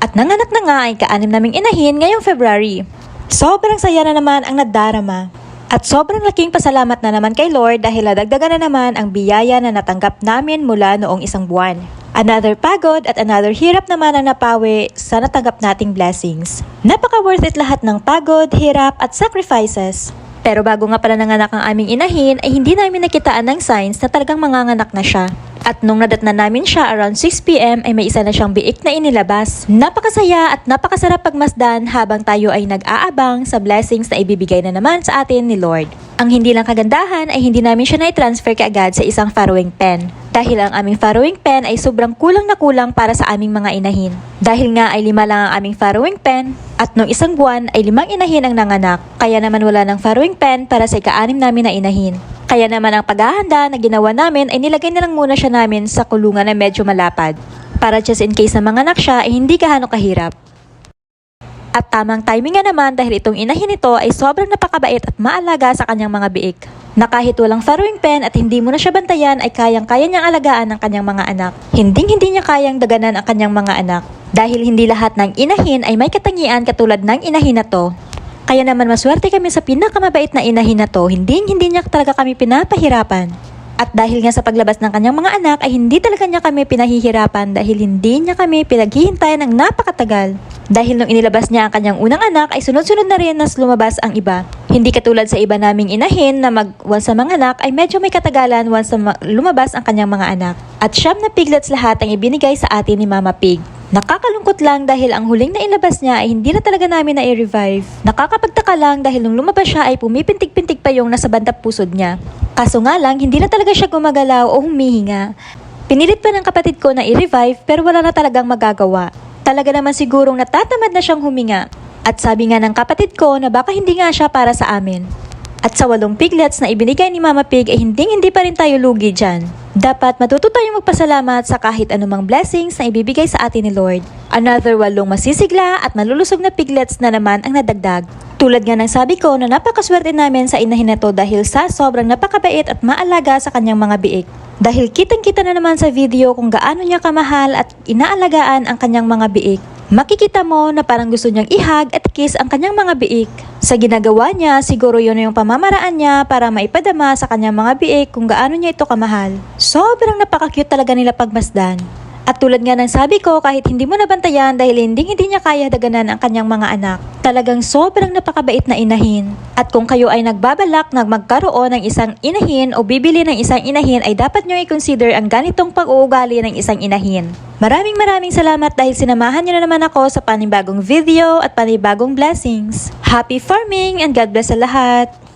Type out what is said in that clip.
At nanganak na nga ay kaanim naming inahin ngayong February. Sobrang saya na naman ang nadarama. At sobrang laking pasalamat na naman kay Lord dahil nadagdagan na naman ang biyaya na natanggap namin mula noong isang buwan. Another pagod at another hirap naman ang napawi sa natanggap nating blessings. Napaka worth it lahat ng pagod, hirap at sacrifices. Pero bago nga pala nanganak ang aming inahin ay hindi namin nakitaan ng signs na talagang manganganak na siya. At nung nadatnan namin siya around 6pm ay may isa na siyang biik na inilabas. Napakasaya at napakasarap pagmasdan habang tayo ay nag-aabang sa blessings na ibibigay na naman sa atin ni Lord. Ang hindi lang kagandahan ay hindi namin siya na-transfer kaagad sa isang farrowing pen. Dahil ang aming farrowing pen ay sobrang kulang na kulang para sa aming mga inahin. Dahil nga ay lima lang ang aming farrowing pen at nung isang buwan ay limang inahin ang nanganak. Kaya naman wala ng farrowing pen para sa ika-anim namin na inahin. Kaya naman ang paghahanda na ginawa namin ay nilagay na lang muna siya namin sa kulungan na medyo malapad. Para just in case na manganak siya ay hindi gaano kahirap. At tamang timing nga naman dahil itong inahin nito ay sobrang napakabait at maalaga sa kanyang mga biik. Na kahit walang farrowing pen at hindi mo na siya bantayan ay kayang-kaya niyang alagaan ang kanyang mga anak. Hinding-hindi niya kayang daganan ang kanyang mga anak. Dahil hindi lahat ng inahin ay may katangian katulad ng inahin na to. Kaya naman maswerte kami sa pinakamabait na inahin na to, hindi hindi niya talaga kami pinapahirapan. At dahil nga sa paglabas ng kanyang mga anak ay hindi talaga niya kami pinahihirapan dahil hindi niya kami pinaghihintayan ng napakatagal. Dahil nung inilabas niya ang kanyang unang anak ay sunod-sunod na rin nas lumabas ang iba. Hindi katulad sa iba naming inahin na mag once sa mga anak ay medyo may katagalan once lumabas ang kanyang mga anak. At siyam na piglets lahat ang ibinigay sa atin ni Mama Pig. Nakakalungkot lang dahil ang huling na ilabas niya ay hindi na talaga namin na i-revive. Nakakapagtaka lang dahil nung lumabas siya ay pumipintig-pintig pa yung nasa bandang pusod niya. Kaso nga lang, hindi na talaga siya gumagalaw o humihinga. Pinilit pa ng kapatid ko na i-revive pero wala na talagang magagawa. Talaga naman sigurong natatamad na siyang huminga. At sabi nga ng kapatid ko na baka hindi nga siya para sa amin. At sa walong piglets na ibinigay ni Mama Pig ay hindi hindi pa rin tayo lugi dyan. Dapat matuto tayong magpasalamat sa kahit anumang blessings na ibibigay sa atin ni Lord. Another walong masisigla at malulusog na piglets na naman ang nadagdag. Tulad nga ng sabi ko na napakaswerte namin sa inahin na to dahil sa sobrang napakabait at maalaga sa kanyang mga biik. Dahil kitang-kita na naman sa video kung gaano niya kamahal at inaalagaan ang kanyang mga biik. Makikita mo na parang gusto niyang ihag at kiss ang kanyang mga biik. Sa ginagawa niya, siguro yun yung pamamaraan niya para maipadama sa kanyang mga biik kung gaano niya ito kamahal. Sobrang napaka-cute talaga nila pagmasdan. At tulad nga ng sabi ko, kahit hindi mo nabantayan dahil hindi hindi niya kaya daganan ang kanyang mga anak, talagang sobrang napakabait na inahin. At kung kayo ay nagbabalak na magkaroon ng isang inahin o bibili ng isang inahin ay dapat nyo i-consider ang ganitong pag-uugali ng isang inahin. Maraming maraming salamat dahil sinamahan nyo na naman ako sa panibagong video at panibagong blessings. Happy farming and God bless sa lahat!